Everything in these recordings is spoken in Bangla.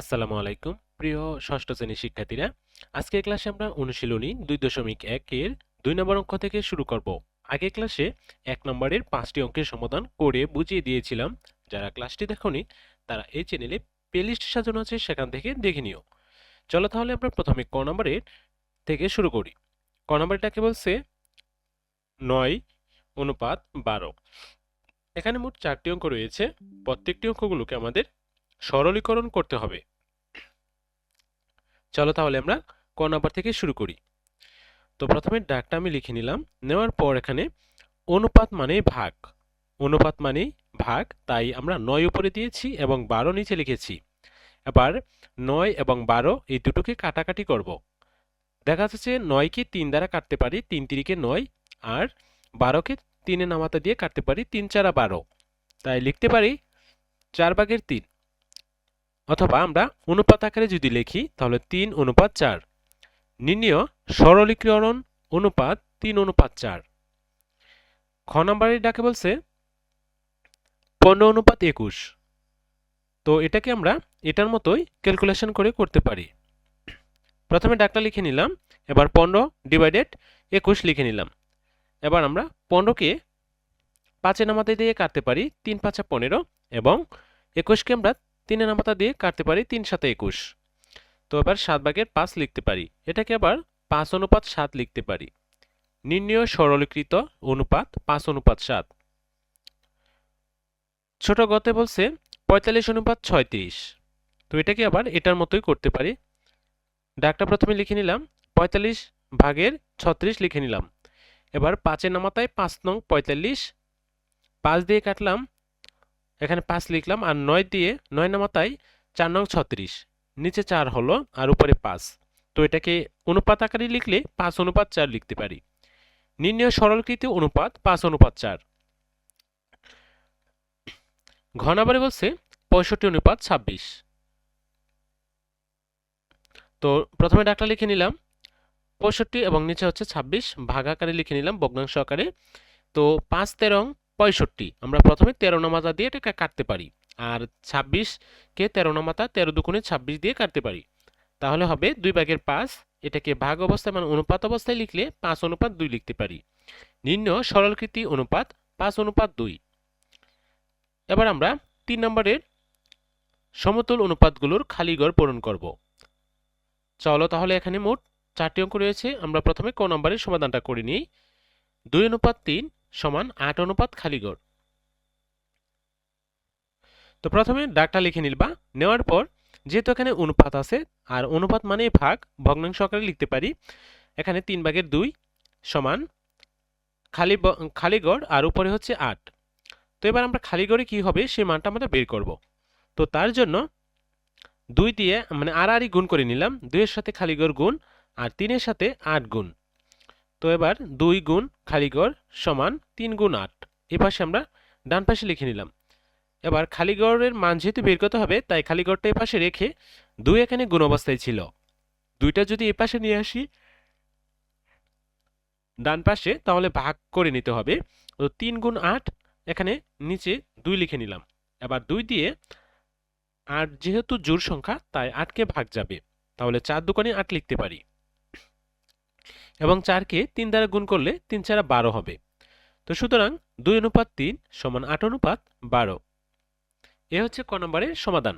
আসসালামু আলাইকুম। প্রিয় ষষ্ঠ শ্রেণির শিক্ষার্থীরা, আজকের ক্লাসে আমরা অনুশীলনী দুই দশমিক একের দুই নম্বর অঙ্ক থেকে শুরু করব। আগের ক্লাসে এক নম্বরের পাঁচটি অঙ্কের সমাধান করে বুঝিয়ে দিয়েছিলাম। যারা ক্লাসটি দেখনি, তারা এই চ্যানেলে প্লেলিস্ট সাজানো আছে, সেখান থেকে দেখে নিও। চলো তাহলে আমরা প্রথমে ক নম্বরের থেকে শুরু করি। ক নম্বরটাকে বলছে? নয়, অনুপাত বারো। এখানে মোট চারটি অঙ্ক রয়েছে। প্রত্যেকটি অঙ্কগুলোকে আমাদের সরলীকরণ করতে হবে। চলো তাহলে আমরা ক নাম্বার থেকে শুরু করি। তো প্রথমে ডাকটা আমি লিখে নিলাম। নেওয়ার পর এখানে অনুপাত মানে ভাগ। অনুপাত মানে ভাগ, তাই আমরা নয় উপরে দিয়েছি এবং বারো নিচে লিখেছি। এবার নয় এবং বারো এই দুটোকে কাটাকাটি করব। দেখা যাচ্ছে নয়কে তিন দ্বারা কাটতে পারি, তিন তিরিকে নয়, আর বারোকে তিনে নামাতা দিয়ে কাটতে পারি, তিন চারা বারো। তাই লিখতে পারি চার ভাগের তিন। অথবা আমরা অনুপাত আকারে যদি লিখি, তাহলে তিন অনুপাত চার। নির্ণয় সরলীকরণ অনুপাত তিন অনুপাত চার। খ নম্বরের ডাকে বলছে, পনেরো অনুপাত একুশ। তো এটাকে আমরা এটার মতোই ক্যালকুলেশন করে করতে পারি। প্রথমে ডাকটা লিখে নিলাম, এবার পনেরো ডিভাইডেড একুশ লিখে নিলাম। এবার আমরা পনেরোকে পাঁচে নামাতে দিয়ে কাটতে পারি, তিন পাঁচা পনেরো এবং একুশকে আমরা তিনে নামাতা দিয়ে কাটতে পারি তিন সাথে একুশ। তো এবার সাত ভাগের পাঁচ লিখতে পারি। এটাকে আবার পাঁচ অনুপাত সাত লিখতে পারি। নির্ণয় সরলীকৃত অনুপাত পাঁচ অনুপাত সাত। ছোট গতে বলছে পঁয়তাল্লিশ অনুপাত ছয়ত্রিশ। তো এটাকে আবার এটার মতোই করতে পারি। ডাকটা প্রথমে লিখে নিলাম, পঁয়তাল্লিশ ভাগের ছত্রিশ লিখে নিলাম। এবার পাঁচের নামাতায় পাঁচ নং পঁয়তাল্লিশ। পাঁচ দিয়ে কাটলাম এখানে পাঁচ লিখলাম আর নয় দিয়ে নয় নামাতায় চার নং ছত্রিশ। নিচে চার হলো আর উপরে পাঁচ। তো এটাকে অনুপাত আকারে লিখলে পাঁচ অনুপাত চার লিখতে পারি। নির্ণয় সরলকৃত অনুপাত পাঁচ অনুপাত চার। ঘনাবারে বলছে পঁয়ষট্টি অনুপাত ছাব্বিশ। তো প্রথমে ডাকটা লিখে নিলাম। পঁয়ষট্টি এবং নিচে হচ্ছে ছাব্বিশ। ভাগ আকারে লিখে নিলাম ভগ্নাংশ আকারে। তো পাঁচ তেরং পঁয়ষট্টি। আমরা প্রথমে তেরো নামাতা দিয়ে এটাকে কাটতে পারি। আর ছাব্বিশকে তেরো নামাতা তেরো দুগুণে ছাব্বিশ দিয়ে কাটতে পারি। তাহলে হবে দুই ভাগের পাঁচ। এটাকে ভাগ অবস্থায় মানে অনুপাত অবস্থায় লিখলে পাঁচ অনুপাত দুই লিখতে পারি। নিম্ন সরলকৃতি অনুপাত পাঁচ অনুপাত দুই। এবার আমরা তিন নম্বরের সমতুল অনুপাতগুলোর খালি ঘর পূরণ করব। চলো তাহলে এখানে মোট চারটি অঙ্ক রয়েছে। আমরা প্রথমে ক নম্বরের সমাধানটা করে নিই। দুই অনুপাত তিন সমান আট অনুপাত খালিগড় তো প্রথমে ডাকটা লিখে নিলবা নেওয়ার পর যেহেতু এখানে অনুপাত আছে, আর অনুপাত মানে ভাগ, ভগ্নাংশ আকারে লিখতে পারি, এখানে তিন ভাগের দুই সমান খালি খালিগড় আর উপরে হচ্ছে আট। তো এবার আমরা খালিগড়ে কি হবে, সেই মানটা আমরা বের করব। তো তার জন্য দুই দিয়ে মানে আর আরই গুণ করে নিলাম, দুইয়ের সাথে খালিগড় গুণ, আর তিনের সাথে আট গুণ। তো এবার দুই গুণ খালিগড় সমান তিন গুণ আট। এ পাশে আমরা ডান পাশে লিখে নিলাম। এবার খালিগড়ের মান যেহেতু বের করতে হবে, তাই খালিগড়টা এ পাশে রেখে দুই এখানে গুণ অবস্থায় ছিল। দুইটা যদি এ পাশে নিয়ে আসি, ডান পাশে, তাহলে ভাগ করে নিতে হবে। তো তিন গুণ আট এখানে নিচে দুই লিখে নিলাম। এবার দুই দিয়ে আট যেহেতু জোর সংখ্যা, তাই আটকে ভাগ যাবে। তাহলে চার দোকানে আট লিখতে পারি। এবং চারকে তিন দ্বারা গুণ করলে তিন চারা বারো হবে। তো সুতরাং দুই অনুপাত তিন সমান আট অনুপাত বারো। এ হচ্ছে ক নম্বরের সমাধান।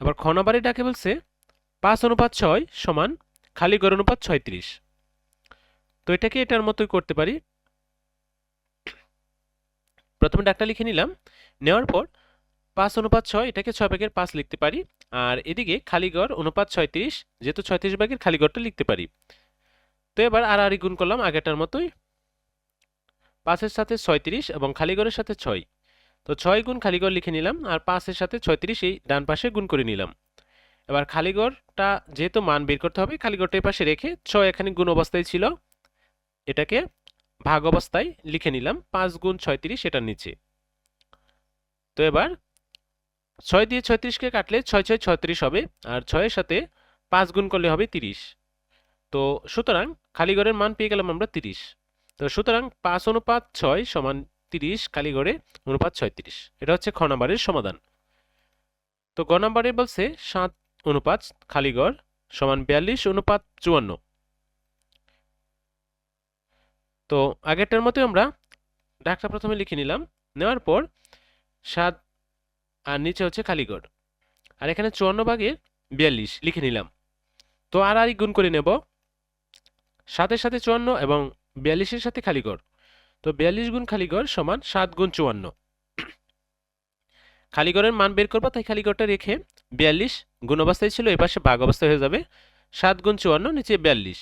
এবার খ নম্বরে ডাকে বলছে, পাঁচ অনুপাত ছয় সমান খালি গড় অনুপাত ছয়ত্রিশ। তো এটাকে এটার মতোই করতে পারি। প্রথমে ডাকটা লিখে নিলাম। নেওয়ার পর পাঁচ অনুপাত ছয় এটাকে ছয় ভাগের পাঁচ লিখতে পারি। আর এদিকে খালিগড় অনুপাত ছয়ত্রিশ, যেহেতু ছয়ত্রিশ ভাগের খালিগড়টা লিখতে পারি। তো এবার আর আরই গুণ করলাম আগেটার মতোই। পাঁচের সাথে ছয়ত্রিশ এবং খালিগড়ের সাথে ছয়। তো ছয় গুণ খালিগড় লিখে নিলাম আর পাঁচের সাথে ছয়ত্রিশ এই ডান পাশে গুণ করে নিলাম। এবার খালিগড়টা যেহেতু মান বের করতে হবে, খালিগড়টা এই পাশে রেখে ছয় এখানে গুণ অবস্থায় ছিল, এটাকে ভাগ অবস্থায় লিখে নিলাম, পাঁচ গুণ ছয়ত্রিশ এটার নিচে। তো এবার ছয় দিয়ে ছয়ত্রিশকে কাটলে ছয় ছয় ছয়ত্রিশ হবে, আর ছয়ের সাথে পাঁচ গুণ করলে হবে তিরিশ। তো সুতরাং খালিগড়ের মান পেয়ে গেলাম আমরা তিরিশ। তো সুতরাং পাঁচ অনুপাত ছয় সমান তিরিশ খালিগড়ে অনুপাত ছয়ত্রিশ। এটা হচ্ছে খ সমাধান। তো গ নাম্বারে বলছে সাত অনুপাত খালিগড় সমান বিয়াল্লিশ অনুপাত চুয়ান্ন। তো আগেরটার মতো আমরা ডাকটা প্রথমে লিখে নিলাম। নেওয়ার পর সাত আর নিচে হচ্ছে খালিগড় আর এখানে চুয়ান্ন ভাগের বিয়াল্লিশ লিখে নিলাম। তো আর আর গুণ করে নেব। সাতের সাথে চুয়ান্ন এবং বিয়াল্লিশের সাথে খালিগড় তো বিয়াল্লিশ গুণ খালিগড় সমান সাত গুণ চুয়ান্ন। খালিগড়ের মান বের করব, তাই খালিগড়টা রেখে বিয়াল্লিশ গুণ অবস্থায় ছিল এই পাশে ভাগ অবস্থায় হয়ে যাবে সাত গুণ চুয়ান্ন, নিচে বিয়াল্লিশ।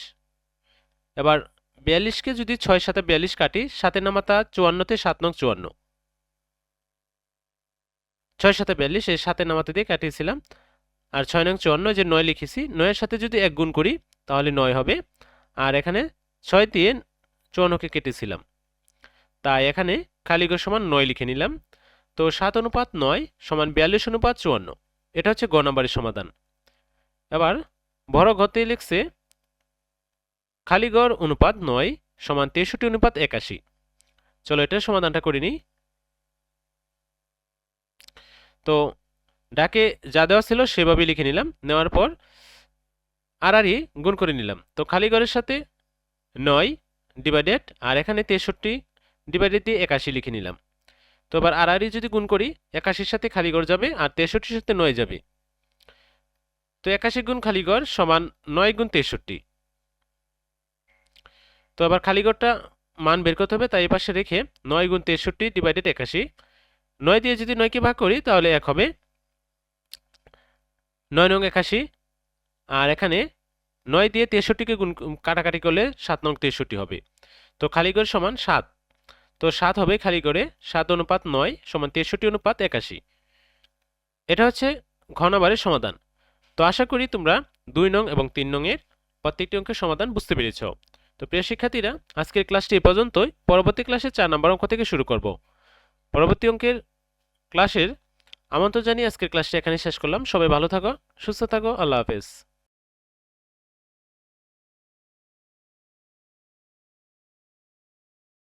এবার বিয়াল্লিশকে যদি ছয় সাথে বিয়াল্লিশ কাটি সাথে নামাতা চুয়ান্নতে সাত নং চুয়ান্ন। ছয় সাথে বিয়াল্লিশ, এই সাথে নামাতে দিয়ে কাটিয়েছিলাম। আর ছয় নং চুয়ান্ন যে নয় লিখেছি, নয়ের সাথে যদি এক গুণ করি, তাহলে নয় হবে। আর এখানে ছয় দিয়ে চুয়ান্নকে কেটেছিলাম। তাই এখানে কালিগর সমান নয় লিখে নিলাম। তো সাত অনুপাত নয় সমান বিয়াল্লিশ অনুপাত চুয়ান্ন। এটা হচ্ছে গ নাম্বারের সমাধান। এবার বড় ঘতে লিখছে খালিগড় অনুপাত নয় সমান তেষট্টি অনুপাত একাশি। চলো এটার সমাধানটা করে নিই। তো ডাকে যা দেওয়া ছিল সেভাবেই লিখে নিলাম। নেওয়ার পর আড়াআড়ি গুণ করে নিলাম। তো খালিগড়ের সাথে নয় ডিভাইডেড আর এখানে তেষট্টি ডিভাইডেড দিয়ে একাশি লিখে নিলাম। তো এবার আড়াআড়ি যদি গুণ করি, একাশির সাথে খালিগড় যাবে আর তেষট্টির সাথে নয় যাবে। তো একাশি গুণ খালিগড় সমান নয় গুণ তেষট্টি। তো এবার খালিগড়টা মান বের করতে হবে, তাই পাশে রেখে নয় গুণ তেষট্টি ডিভাইডেড একাশি। নয় দিয়ে যদি নয়কে ভাগ করি, তাহলে এক হবে নয় নং একাশি। আর এখানে নয় দিয়ে তেষট্টিকে গুণ কাটাকাটি করলে সাত নং তেষট্টি হবে। তো খালিগড় সমান সাত। তো সাত হবে খালিগড়ে সাত অনুপাত নয় সমান তেষট্টি অনুপাত একাশি। এটা হচ্ছে ঘনবারের সমাধান। তো আশা করি তোমরা দুই নং এবং তিন নংয়ের প্রত্যেকটি অঙ্কের সমাধান বুঝতে পেরেছ। তো প্রিয় শিক্ষার্থীরা, আজকের ক্লাসটি এ পর্যন্তই। পরবর্তী ক্লাসে চার নম্বর অঙ্ক থেকে শুরু করব। পরবর্তী অঙ্কের ক্লাসের আমন্ত্রণ জানিয়ে আজকের ক্লাসটি এখানে শেষ করলাম। সবাই ভালো থাকো, সুস্থ থাকো। আল্লাহ হাফেজ।